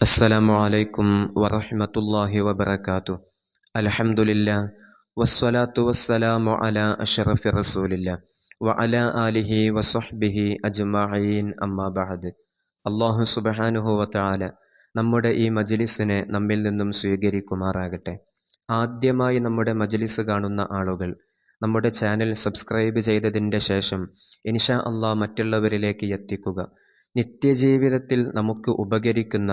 അസ്സലാമു അലൈക്കും വറഹ്മത്തുള്ളാഹി വബറകാതു അൽഹംദുലില്ലാ വസ്സലാത്തു വസ്സലാമു അലാ അഷറഫി റസൂലില്ല വഅല ആലിഹി വസ്ഹബിഹി അജ്മഈൻ അമ്മാ ബഅദ്. അല്ലാഹു സുബ്ഹാനഹു വതആല നമ്മുടെ ഈ മജ്ലിസിനെ നമ്മിൽ നിന്നും സ്വീകരിക്കുമാറാകട്ടെ. ആദ്യമായി നമ്മുടെ മജ്ലിസ് കാണുന്ന ആളുകൾ നമ്മുടെ ചാനൽ സബ്സ്ക്രൈബ് ചെയ്തതിന്റെ ശേഷം ഇൻഷാ അള്ളാഹ് മറ്റുള്ളവരിലേക്ക് എത്തിക്കുക. നിത്യജീവിതത്തിൽ നമുക്ക് ഉപകരിക്കുന്ന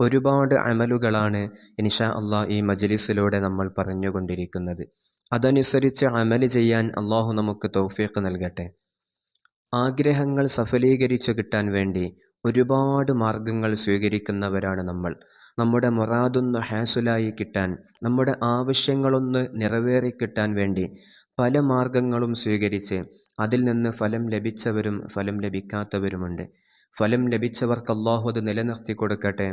ഒരുപാട് അമലുകളാണ് ഇൻഷാ അള്ളാഹ് ഈ മജ്ലിസിലൂടെ നമ്മൾ പറഞ്ഞുകൊണ്ടിരിക്കുന്നത്. അതനുസരിച്ച് അമൽ ചെയ്യാൻ അള്ളാഹു നമുക്ക് തൗഫീഖ് നൽകട്ടെ. ആഗ്രഹങ്ങൾ സഫലീകരിച്ചു കിട്ടാൻ വേണ്ടി ഒരുപാട് മാർഗങ്ങൾ സ്വീകരിക്കുന്നവരാണ് നമ്മൾ. നമ്മുടെ മൊറാദൊന്ന് ഹാസുലായി കിട്ടാൻ നമ്മുടെ ആവശ്യങ്ങളൊന്ന് നിറവേറി കിട്ടാൻ വേണ്ടി പല മാർഗങ്ങളും സ്വീകരിച്ച് അതിൽ നിന്ന് ഫലം ലഭിച്ചവരും ഫലം ലഭിക്കാത്തവരുമുണ്ട്. ഫലം ലഭിച്ചവർക്ക് അള്ളാഹു അത് നിലനിർത്തി കൊടുക്കട്ടെ.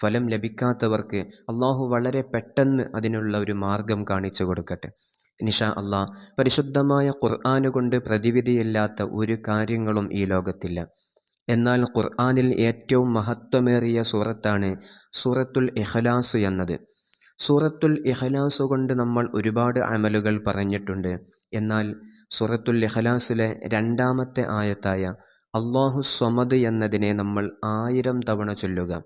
ഫലം ലഭിക്കാത്തവർക്ക് അള്ളാഹു വളരെ പെട്ടെന്ന് അതിനുള്ള ഒരു മാർഗം കാണിച്ചു കൊടുക്കട്ടെ. നിഷ അള്ളാഹ് പരിശുദ്ധമായ ഖുർആാനുകൊണ്ട് പ്രതിവിധിയില്ലാത്ത ഒരു കാര്യങ്ങളും ഈ ലോകത്തില്ല. എന്നാൽ ഖുർആാനിൽ ഏറ്റവും മഹത്വമേറിയ സൂറത്താണ് സൂറത്തുൽ ഇഖലാസ് എന്നത്. സൂറത്തുൽ ഇഖലാസ് കൊണ്ട് നമ്മൾ ഒരുപാട് അമലുകൾ പറഞ്ഞിട്ടുണ്ട്. എന്നാൽ സൂറത്തുൽ ഇഖലാസിലെ രണ്ടാമത്തെ ആയത്തായ അള്ളാഹു സ്വമദ് എന്നതിനെ നമ്മൾ ആയിരം തവണ ചൊല്ലുക.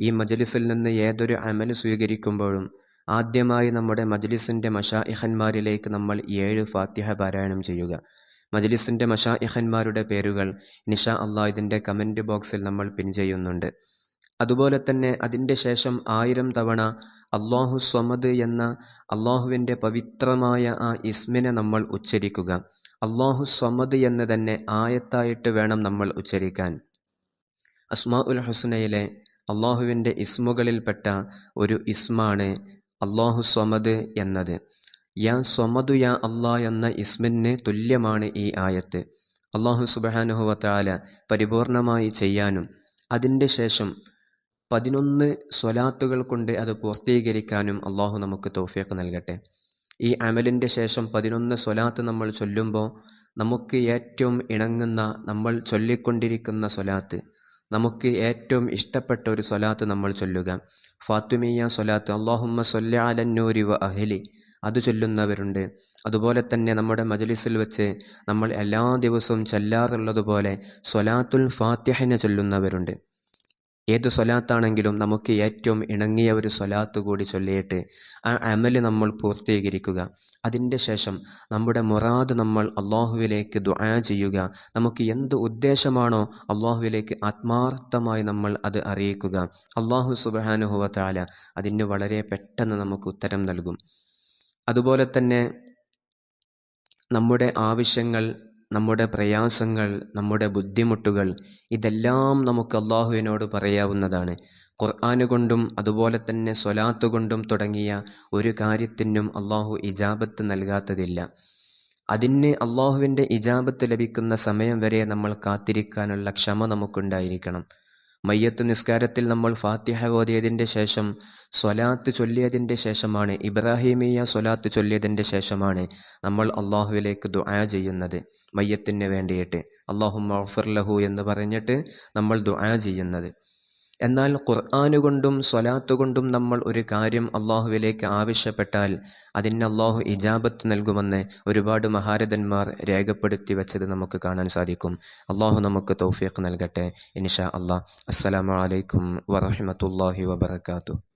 ഈ മജലിസിൽ നിന്ന് ഏതൊരു അമൽ സ്വീകരിക്കുമ്പോഴും ആദ്യമായി നമ്മുടെ മജ്ലിസിന്റെ മഷാഇഹന്മാരിലേക്ക് നമ്മൾ ഏഴ് ഫാത്തിഹ പാരായണം ചെയ്യുക. മജ്ലിസിന്റെ മഷാഇഹന്മാരുടെ പേരുകൾ നിഷ അള്ളാ ഇതിന്റെ കമന്റ് ബോക്സിൽ നമ്മൾ പിൻ ചെയ്യുന്നുണ്ട്. അതുപോലെ തന്നെ അതിന്റെ ശേഷം ആയിരം തവണ അള്ളാഹു സ്വമദ് എന്ന അള്ളാഹുവിന്റെ പവിത്രമായ ആ ഇസ്മിനെ നമ്മൾ ഉച്ചരിക്കുക. അള്ളാഹു സ്വമദ് എന്ന് തന്നെ ആയത്തായിട്ട് വേണം നമ്മൾ ഉച്ചരിക്കാൻ. അസ്മാ ഉൽ ഹുസ്നയിലെ അള്ളാഹുവിന്റെ ഇസ്മുകളിൽപ്പെട്ട ഒരു ഇസ്മാണ് അള്ളാഹു സ്വമദ് എന്നത്. യാ സ്വമദു യാ അള്ളാ എന്ന ഇസ്മിന് തുല്യമാണ് ഈ ആയത്ത്. അള്ളാഹു സുബാനുഹുവത്താല പരിപൂർണമായി ചെയ്യാനും അതിന്റെ ശേഷം പതിനൊന്ന് സ്വലാത്തുകൾ കൊണ്ട് അത് പൂർത്തീകരിക്കാനും അള്ളാഹു നമുക്ക് തോഫിയൊക്കെ നൽകട്ടെ. ഈ അമലിന്റെ ശേഷം പതിനൊന്ന് സ്വലാത്ത് നമ്മൾ ചൊല്ലുമ്പോൾ നമുക്ക് ഏറ്റവും ഇണങ്ങുന്ന നമ്മൾ ചൊല്ലിക്കൊണ്ടിരിക്കുന്ന സ്വലാത്ത് നമുക്ക് ഏറ്റവും ഇഷ്ടപ്പെട്ട ഒരു സ്വലാത്ത് നമ്മൾ ചൊല്ലുക. ഫാത്തുമിയ സ്വലാത്ത് അള്ളാഹുമ്മ സൊല്ല അലന്നൂരി വ അഹലി. അത് ചൊല്ലുന്നവരുണ്ട്. അതുപോലെ തന്നെ നമ്മുടെ മജലിസിൽ വെച്ച് നമ്മൾ എല്ലാ ദിവസവും ചൊല്ലാറുള്ളതുപോലെ സ്വലാത്തുൽ ഫാത്തിഹനെ ചൊല്ലുന്നവരുണ്ട്. ഏത് സ്വലാത്താണെങ്കിലും നമുക്ക് ഏറ്റവും ഇണങ്ങിയ ഒരു സ്വലാത്ത് കൂടി ചൊല്ലിയിട്ട് ആ അമൽ നമ്മൾ പൂർത്തീകരിക്കുക. അതിന്റെ ശേഷം നമ്മുടെ മുറാദ് നമ്മൾ അള്ളാഹുവിലേക്ക് ദുആ ചെയ്യുക. നമുക്ക് എന്ത് ഉദ്ദേശമാണോ അള്ളാഹുവിലേക്ക് ആത്മാർത്ഥമായി നമ്മൾ അത് അറിയിക്കുക. അള്ളാഹു സുബാനുഹുവത്താല അതിന് വളരെ പെട്ടെന്ന് നമുക്ക് ഉത്തരം നൽകും. അതുപോലെ തന്നെ നമ്മുടെ ആവശ്യങ്ങൾ നമ്മുടെ പ്രയാസങ്ങൾ നമ്മുടെ ബുദ്ധിമുട്ടുകൾ ഇതെല്ലാം നമുക്ക് അള്ളാഹുവിനോട് പറയാവുന്നതാണ്. ഖുർആാന് കൊണ്ടും അതുപോലെ തന്നെ സ്വലാത്ത് കൊണ്ടും തുടങ്ങിയ ഒരു കാര്യത്തിനും അള്ളാഹു ഇജാബത്ത് നൽകാത്തതില്ല. അതിന് അള്ളാഹുവിന്റെ ഇജാബത്ത് ലഭിക്കുന്ന സമയം വരെ നമ്മൾ കാത്തിരിക്കാനുള്ള ക്ഷമ നമുക്കുണ്ടായിരിക്കണം. മയ്യത്ത് നിസ്കാരത്തിൽ നമ്മൾ ഫാത്തിഹ ഓതിയതിന്റെ ശേഷം സ്വലാത്ത് ചൊല്ലിയതിന്റെ ശേഷമാണ് ഇബ്രാഹിമിയ സ്വലാത്ത് ചൊല്ലിയതിന്റെ ശേഷമാണ് നമ്മൾ അള്ളാഹുവിലേക്ക് ദുആ ചെയ്യുന്നത് മയ്യത്തിന് വേണ്ടിയിട്ട്. അള്ളാഹു മഫർ ലഹു എന്ന് പറഞ്ഞിട്ട് നമ്മൾ ദുആ ചെയ്യുന്നത്. എന്നാൽ ഖുർആാനുകൊണ്ടും സ്വലാത്തുകൊണ്ടും സ്വലാത്ത് കൊണ്ടും നമ്മൾ ഒരു കാര്യം അള്ളാഹുവിലേക്ക് ആവശ്യപ്പെട്ടാൽ അതിന് അള്ളാഹു ഇജാബത്ത് നൽകുമെന്ന് ഒരുപാട് മഹാരഥന്മാർ രേഖപ്പെടുത്തി വെച്ചത് നമുക്ക് കാണാൻ സാധിക്കും. അള്ളാഹു നമുക്ക് തൗഫീഖ് നൽകട്ടെ. ഇൻഷാ അള്ളാഹ്. അസ്സാം അലൈക്കും വറഹമത്തല്ലാഹി വബർക്കാത്തു